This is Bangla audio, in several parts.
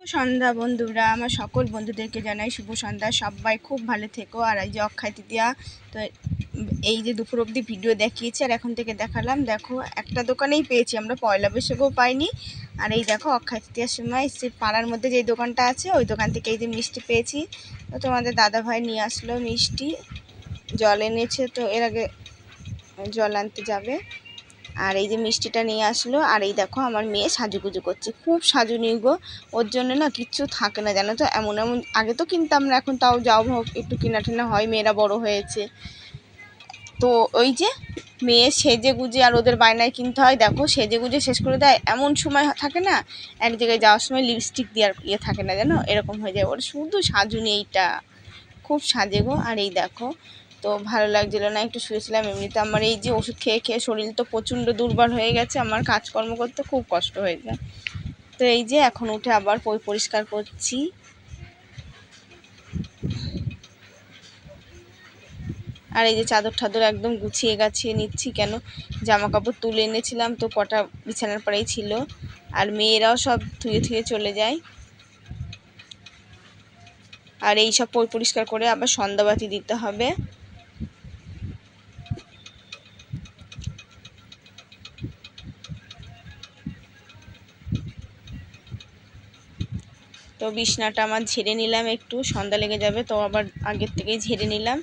সন্ধ্যা বন্ধুরা, আমার সকল বন্ধুদেরকে জানাই শুভ সন্ধ্যা। সবাই খুব ভালো থেকো। আর এই যে অক্ষয় তৃতীয়া, তো এই যে দুপুর অবধি ভিডিও দেখিয়েছি, আর এখন থেকে দেখালাম, দেখো, একটা দোকানেই পেয়েছি আমরা, পয়লা বৈশাখও পাইনি। আর এই দেখো, অক্ষয় তৃতীয়ার সময় সে পাড়ার মধ্যে যেই দোকানটা আছে, ওই দোকান থেকে এই যে মিষ্টি পেয়েছি। তো তোমাদের দাদা ভাই নিয়ে আসলো মিষ্টি, জল এনেছে, তো এর আগে জল আনতে যাবে। আর এই যে মিষ্টিটা নিয়ে আসলো, আর এই দেখো আমার মেয়ে সাজুগুজু করছে। খুব সাজুনি গো, ওর জন্য না কিচ্ছু থাকে না, জানো তো? এমন এমন, আগে তো কিনতাম না, এখন তাও যাও হোক, একটু কিনা টিনা হয়, মেয়েরা বড় হয়েছে। তো ওই যে মেয়ে সেজে গুজে আর ওদের বায়নায় কিনতে হয়, দেখো সেজে গুজে শেষ করে দেয়, এমন সময় থাকে না, এক জায়গায় যাওয়ার সময় লিপস্টিক দেওয়ার ইয়ে থাকে না, জানো? এরকম হয়ে যায়, ওর শুধু সাজুনি এইটা। খুব সাজে গো, আর এই দেখো তো ভালো লাগছিল না, একটু শুয়েছিলাম এমনিতে। আমার এই যে ওষুধ খেয়ে খেয়ে শরীর তো প্রচণ্ড দুর্বল হয়ে গেছে, আমার কাজকর্ম করতে খুব কষ্ট হয়ে যায় তো এই যে এখন উঠে আবার পরিষ্কার করছি। আর এই যে চাদর ঠাদর একদম গুছিয়ে গাছিয়ে নিচ্ছি কেন? জামা কাপড় তুলে এনেছিলাম তো কটা বিছানার পরেই ছিল। আর মেয়েরাও সব ধুয়ে ধুয়ে চলে যায়। আর এই সব পরিষ্কার করে আবার সন্ধ্যাবাতি দিতে হবে। তো বিছনাটা আমার ঝেড়ে নিলাম একটু, সন্ধ্যা লেগে যাবে তো আবার আগের থেকেই ঝেড়ে নিলাম।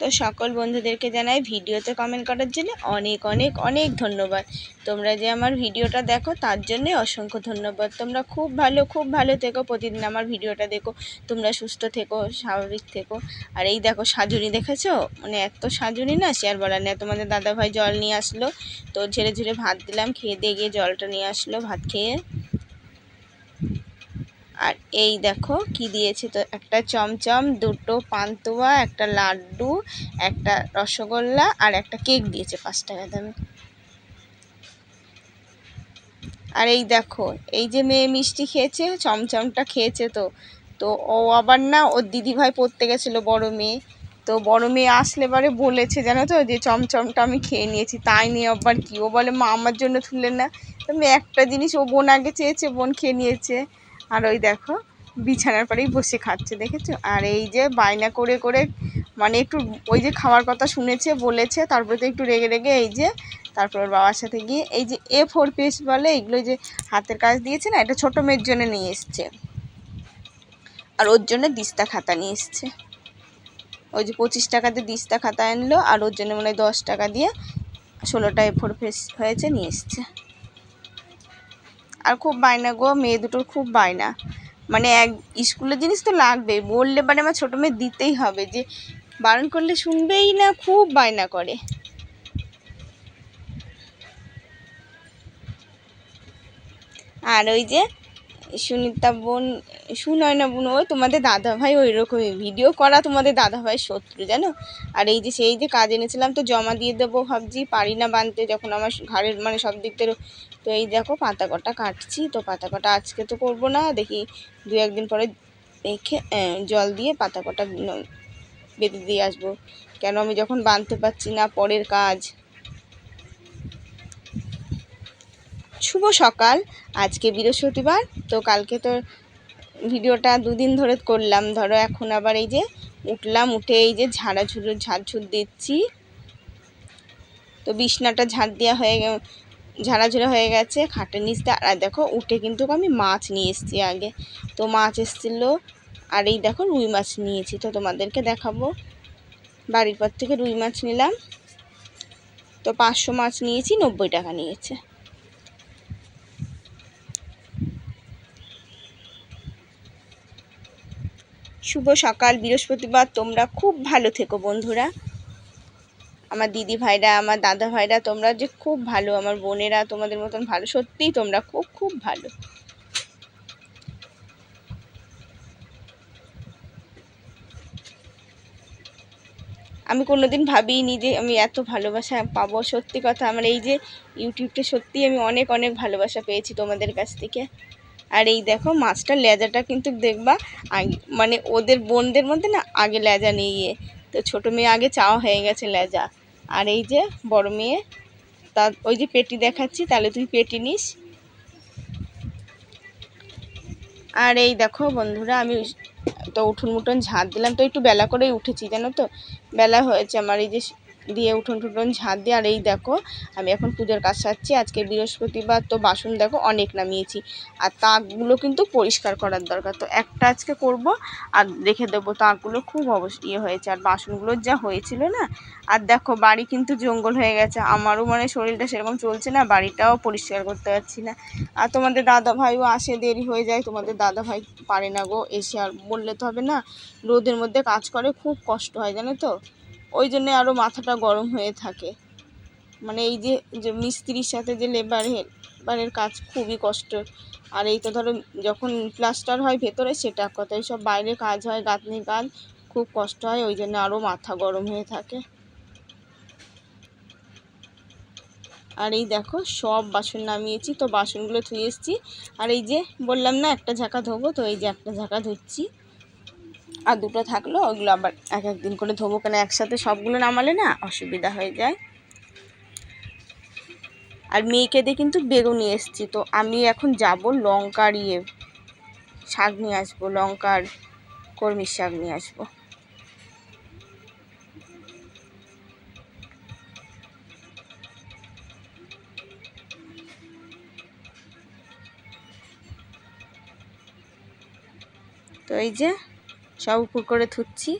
তো সকল বন্ধুদেরকে জানাই ভিডিওতে কমেন্ট করার জন্য অনেক অনেক অনেক ধন্যবাদ। তোমরা যে আমার ভিডিওটা দেখো, তার জন্যে অসংখ্য ধন্যবাদ। তোমরা খুব ভালো খুব ভালো থেকো, প্রতিদিন আমার ভিডিওটা দেখো। তোমরা সুস্থ থেকো, স্বাভাবিক থেকো। আর এই দেখো সাজুনি দেখেছ? মানে এত সাজুনি না, শেয়ার বলার নেই। তোমাদের দাদাভাই জল নিয়ে আসলো, তো ঝেড়ে ঝেড়ে ভাত দিলাম, খেয়ে দিয়ে গিয়ে জলটা নিয়ে আসলো ভাত খেয়ে। আর এই দেখো কি দিয়েছে তো, একটা চমচম, দুটো পান্তুয়া, একটা লাড্ডু, একটা রসগোল্লা আর একটা কেক দিয়েছে পাঁচ টাকা দামে। আর এই দেখো, এই যে মেয়ে মিষ্টি খেয়েছে, চমচমটা খেয়েছে তো তো ও আবার না, ওর দিদিভাই পড়তে গেছিল বড় মেয়ে, তো বড় মেয়ে আসলে পরে বলেছে, জানো তো, যে চমচমটা আমি খেয়ে নিয়েছি, তাই নিয়ে আবার কি, ও বলে, মা আমার জন্য তুললেন না। তো একটা জিনিস, ও বোন আগে চেয়েছে, বোন খেয়ে নিয়েছে। আর ওই দেখো, বিছানার পরেই বসে খাচ্ছে, দেখেছ? আর এই যে বায়না করে করে মানে একটু ওই যে খাওয়ার কথা শুনেছে, বলেছে, তারপরে তো একটু রেগে রেগে এই যে, তারপর ওর বাবার সাথে গিয়ে এই যে এ ফোর পিস বলে, এগুলো যে হাতের কাজ দিয়েছে না, এটা ছোটো মেয়ের জন্য নিয়ে এসছে। আর ওর জন্য দিস্তা খাতা নিয়ে এসছে। ওই যে পঁচিশ টাকাতে দিস্তা খাতা আনলো, আর ওর জন্য মানে দশ টাকা দিয়ে ষোলোটা এ ফোর পিস হয়েছে, নিয়ে এসছে। আর খুব বায়না গো, মেয়ে দুটোর খুব বায়না। মানে এক, স্কুলের জিনিস তো লাগবে বললে মানে আমার ছোটো মেয়ে দিতেই হবে যে, বারণ করলে শুনবেই না, খুব বায়না করে। আর ওই যে সুনিতা বোন সুনয় না বোন, ওই তোমাদের দাদা ভাই ওই রকমই ভিডিও করা তোমাদের দাদা ভাই শত্রু, জানো? আর এই যে সেই যে কাজ এনেছিলাম তো জমা দিয়ে দেবো ভাবছি, পারি না বানতে, যখন আমার ঘাড়ের মানে সব দিক থেকে তো এই দেখো পাতা কটা কাটছি, তো পাতা কটা আজকে তো করব না, দেখি দু একদিন পরে দেখে জল দিয়ে পাতা কটা বেঁধে দিয়ে আসব। কেন আমি যখন বাঁধতে পারছি না, পরের কাজ। শুভ সকাল। আজকে বৃহস্পতিবার, তো কালকে তো ভিডিওটা দুদিন ধরে করলাম। ধরো এখন আবার এই যে উঠলাম, উঠে এই যে ঝাড়া ঝাড়াঝুড়ো ঝাড়ঝুড় দিচ্ছি। তো বিছনাটা ঝাড় দেওয়া হয়ে ঝাড়াঝুড়া হয়ে গেছে, খাটের নিচটা আর দেখো, উঠে কিন্তু আমি মাছ নিয়ে এসেছি আগে। তো মাছ এসেছিল, আর এই দেখো রুই মাছ নিয়েছি। তো তোমাদেরকে দেখাবো। বাড়ির পর থেকে রুই মাছ নিলাম। তো পাঁচশো মাছ নিয়েছি, নব্বই টাকা নিয়েছে। শুভ সকাল, বৃহস্পতিবার। তোমরা খুব ভালো থেকো বন্ধুরা। আমার দিদি ভাইরা, আমার দাদা ভাইরা, তোমরা যে খুব ভালো, আমার বোনেরা, তোমাদের মতন ভালো, সত্যিই তোমরা খুব খুব ভালো। আমি কোনোদিন ভাবিনি যে আমি এত ভালোবাসা পাবো। সত্যি কথা, আমার এই যে ইউটিউবটা সত্যি আমি অনেক অনেক ভালোবাসা পেয়েছি তোমাদের কাছ থেকে। আর এই দেখো মাছটার লেজাটা কিন্তু দেখবা মানে ওদের বোনদের মধ্যে না আগে লেজা নিয়ে তো ছোটো মেয়ে আগে চাওয়া হয়ে গেছে লেজা। আর এই যে বড় মেয়ে তা ওই যে পেটি দেখাচ্ছি, তাহলে তুই পেটি নিস। আর এই দেখো বন্ধুরা, আমি তো উঠুন মুঠুন ঝাঁট দিলাম, তো একটু বেলা করেই উঠেছি, জানো তো? বেলা হয়েছে আমার, এই যে দিয়ে উঠোন টুঠোন ঝাঁট দিয়ে, আর এই দেখো, আমি এখন পুজোর কাজ সারছি। আজকে বৃহস্পতিবার, তো বাসন দেখো, অনেক নামিয়েছি। আর তাকগুলো কিন্তু পরিষ্কার করার দরকার। তো একটা আজকে করব, আর রেখে দেবো তাকগুলো। খুব অবশ্য ইয়ে হয়েছে, আর বাসনগুলোর যা হয়েছিল না, আর দেখো, বাড়ি কিন্তু জঙ্গল হয়ে গেছে। আমারও মানে শরীরটা সেরকম চলছে না, বাড়িটাও পরিষ্কার করতে পারছি না। আর তোমাদের দাদা ভাইও আসে, দেরি হয়ে যায়। তোমাদের দাদা ভাই পারে না গো, এসে আর বললে তো হবে না। রোদের মধ্যে কাজ করে, খুব কষ্ট হয়, জানো তো? ওই জন্যে আরও মাথাটা গরম হয়ে থাকে। মানে এই যে যে মিস্ত্রির সাথে যে লেবার হেল্পারের কাজ খুবই কষ্ট। আর এই তো ধরো যখন প্লাস্টার হয় ভেতরে, সেটা কথা। সব বাইরে কাজ হয় গাঁথনির কাজ, খুব কষ্ট হয়, ওই জন্য আরও মাথা গরম হয়ে থাকে। আর এই দেখো, সব বাসন নামিয়েছি, তো বাসনগুলো ধুয়ে এসেছি। আর এই যে বললাম না, একটা ঝাঁকা ধোবো, তো এই যে একটা ঝাঁকা ধুচ্ছি। আর দুটো থাকল, ওগুলো আবার এক একদিন করে ধোবো কেন একসাথে সবগুলো নামালে না অসুবিধা হয়ে যায়। আর মেয়েকে দিয়ে কিন্তু বেগুন এসেছি, তো আমি এখন যাব লঙ্কার ইয়ে শাক নিয়ে আসব, লঙ্কার কর্মীর শাক নিয়ে আসব। তো এই যে সব উপর করে থুচ্ছি।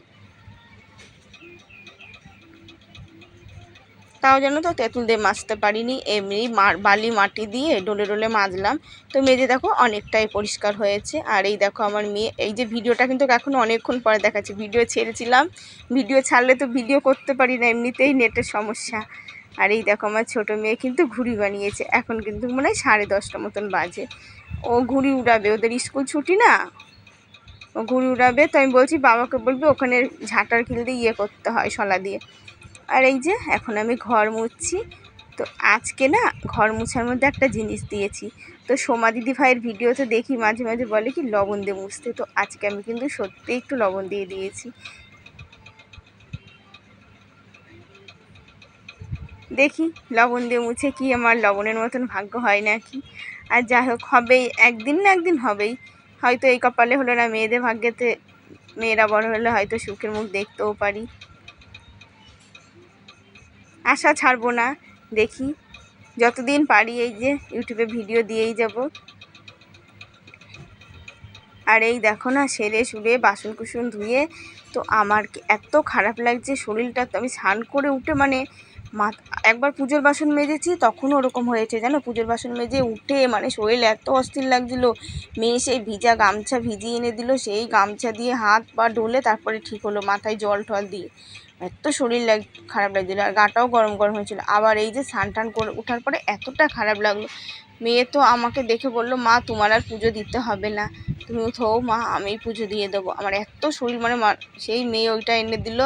তাও যেন তো তেঁতুল দিয়ে মাজতে পারিনি, এমনি বালি মাটি দিয়ে ডোলে ডোলে মাজলাম। তো মেজে দেখো অনেকটাই পরিষ্কার হয়েছে। আর এই দেখো আমার মেয়ে, এই যে ভিডিওটা কিন্তু এখন অনেকক্ষণ পরে দেখাচ্ছি। ভিডিও ছেড়েছিলাম। ভিডিও ছাড়লে তো ভিডিও করতে পারি না, এমনিতেই নেটের সমস্যা। আর এই দেখো আমার ছোটো মেয়ে কিন্তু ঘুড়ি বানিয়েছে। এখন কিন্তু মনে হয় সাড়ে দশটা মতন বাজে। ও ঘুড়ি উড়াবে, ওদের স্কুল ছুটি না? ঘুড়ি উড়াবে। তো আমি বলছি, বাবাকে বলবি, ওখানে ঝাঁটার খিল দিয়ে ইয়ে করতে হয় শলা দিয়ে। আর এই যে, এখন আমি ঘর মুছছি। তো আজকে না, ঘর মুছার মধ্যে একটা জিনিস দিয়েছি। তো সোমা দিদি ভাইয়ের ভিডিওতে দেখি, মাঝে মাঝে বলে কি, লবণ দিয়ে মুছতে। তো আজকে আমি কিন্তু সত্যি একটু লবণ দিয়ে দিয়েছি। দেখি, লবণ দিয়ে মুছে কি, আমার লবণের মতন ভাগ্য হয় নাকি? আর যাই হোক, হবেই। একদিন না একদিন হবেই। হয়তো এই কপালে হলো না মেয়েদের ভাগ্যেতে, মেয়েরা বড় হলে হয়তো সুখের মুখ দেখতেও পারি। আশা ছাড়বো না, দেখি। যতদিন পারি এই যে ইউটিউবে ভিডিও দিয়েই যাব। আর এই দেখো না, সেরে সুরে বাসন কুসন ধুয়ে, তো আমার এত খারাপ লাগছে, শরীরটা তো আমি স্নান করে উঠে মানে একবার পুজোর বাসন মেজেছি, তখনও ওরকম হয়েছে, জানো? পুজোর বাসন মেজে উঠে মানে শরীর এত অস্থির লাগছিল। মেয়ে সেই ভিজা গামছা ভিজিয়ে এনে দিল, সেই গামছা দিয়ে হাত পা ডলে তারপরে ঠিক হলো, মাথায় জল টল দিয়ে। এত শরীর লাগ, খারাপ লাগছিল, আর গাটাও গরম গরম হয়েছিল। আবার এই যে স্নান টান করে ওঠার পরে এতটা খারাপ লাগল। মেয়ে তো আমাকে দেখে বলল, মা, তোমার আর পুজো দিতে হবে না। তুমি উঠো, মা, আমি পুজো দিয়ে দেবো। আমার এত শরীর মানে সেই মেয়ে ওইটা এনে দিল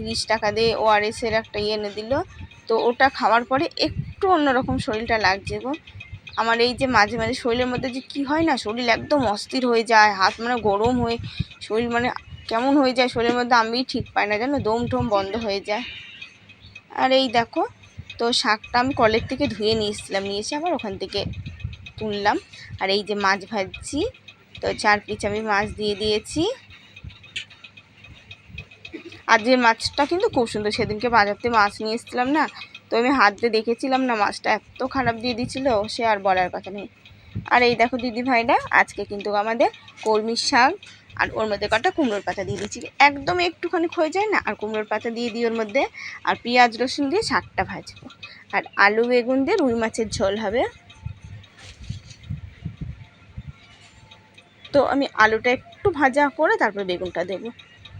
তিরিশ টাকা দিয়ে ওআরএসের একটা ইয়ে এনে দিল। তো ওটা খাওয়ার পরে একটু অন্যরকম শরীরটা লাগছে গো। আমার এই যে মাঝে মাঝে শরীরের মধ্যে যে কী হয় না, শরীর একদম অস্থির হয়ে যায়, হাত মানে গরম হয়ে, শরীর মানে কেমন হয়ে যায় শরীরের মধ্যে আমি ঠিক পাই না, জানো? দম ঠম বন্ধ হয়ে যায়। আর এই দেখো, তো শাকটা আমি কলের থেকে ধুয়ে নিয়ে এসেছিলাম, নিয়ে এসে আবার ওখান থেকে তুললাম। আর এই যে মাছ ভাজছি, তো চার পিস আমি মাছ দিয়ে দিয়েছি। আর যে মাছটা কিন্তু খুব সুন্দর, সেদিনকে বাজারতে মাছ নিয়ে এসেছিলাম না, তো আমি হাত দেখেছিলাম না মাছটা এত খারাপ দিয়ে দিচ্ছিল সে আর বলার কথা নেই। আর এই দেখো দিদি ভাইরা, আজকে কিন্তু আমাদের কলমির শাক আর ওর মধ্যে কটা কুমড়োর পাতা দিয়ে দিচ্ছি একদম একটুখানি হয়ে যায় না, আর কুমড়োর পাতা দিয়ে দিই ওর মধ্যে, আর পেঁয়াজ রসুন দিয়ে শাকটা ভাজবো। আর আলু বেগুন দিয়ে রুই মাছের ঝোল হবে। তো আমি আলুটা একটু ভাজা করে তারপর বেগুনটা দেবো।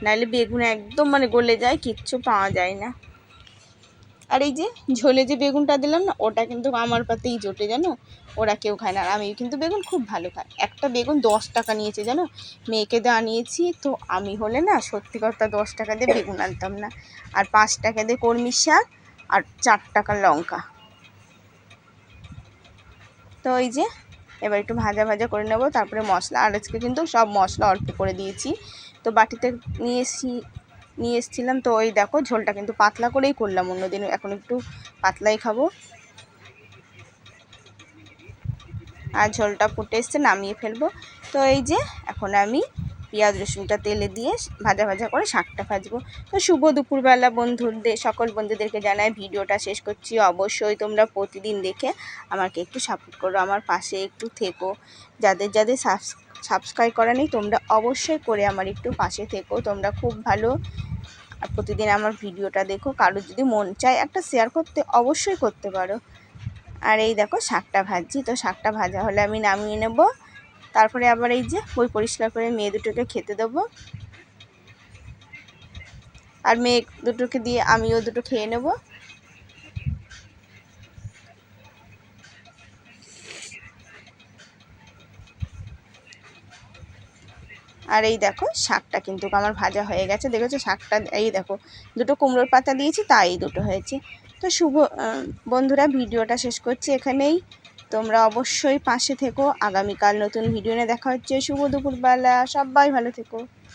নাহলে বেগুন একদম মানে গলে যায়, কিচ্ছু পাওয়া যায় না। আর এই যে ঝোলে যে বেগুনটা দিলাম না, ওটা কিন্তু আমার পাতেই জোটে, জানো? ওরা কেউ খায় না, আর আমি কিন্তু বেগুন খুব ভালো খাই। একটা বেগুন দশ টাকা নিয়েছে, জানো? মেয়েকে দেওয়া নিয়েছি তো আমি হলে না, সত্যি কথা দশ টাকা দিয়ে বেগুন আনতাম না। আর পাঁচ টাকা দিয়ে কর্মীর শাক, আর চার টাকার লঙ্কা। তো ওই যে, এবার একটু ভাজা ভাজা করে নেব, তারপরে মশলা। আর আজকে কিন্তু সব মশলা অল্প করে দিয়েছি। তো বাটিতে নিয়ে এসি নিয়ে এসেছিলাম। তো ওই দেখো, ঝোলটা কিন্তু পাতলা করেই করলাম অন্যদিন এখন একটু পাতলাই খাব। আর ঝোলটা ফুটে এসছে, নামিয়ে ফেলব। তো এই যে, এখন আমি পেঁয়াজ, রসুনটা তেলে দিয়ে ভাজা ভাজা করে শাকটা ভাজবো। তো শুভ দুপুরবেলা বন্ধুদের, সকল বন্ধুদেরকে জানাই, ভিডিওটা শেষ করছি। অবশ্যই তোমরা প্রতিদিন দেখে আমাকে একটু সাপোর্ট করো, আমার পাশে একটু থেকো। যাদের যাদের সাবস্ক্রাইব করা নেই, তোমরা অবশ্যই করে আমার একটু পাশে থেকো। তোমরা খুব ভালো আর প্রতিদিন আমার ভিডিওটা দেখো। কারোর যদি মন চায় একটা শেয়ার করতে, অবশ্যই করতে পারো। আর এই দেখো, শাকটা ভাজছি। তো শাকটা ভাজা হলে আমি নামিয়ে নেব। তারপরে আবার এই যে বই পরিষ্কার করে মেয়ে দুটোকে খেতে দেবো। আর মেয়ে দুটোকে দিয়ে আমিও দুটো খেয়ে নেব। আর এই দেখো শাকটা কিন্তু আমার ভাজা হয়ে গেছে। দেখেছ শাকটা? এই দেখো, দুটো কুমড়োর পাতা দিয়েছি, তাই দুটো হয়েছে। তো শুভ বন্ধুরা, ভিডিওটা শেষ করছি এখানেই। তোমরা অবশ্যই পাশে থেকো। আগামীকাল নতুন ভিডিও নিয়ে দেখা হচ্ছে। শুভ দুপুরবেলা। সবাই ভালো থেকো।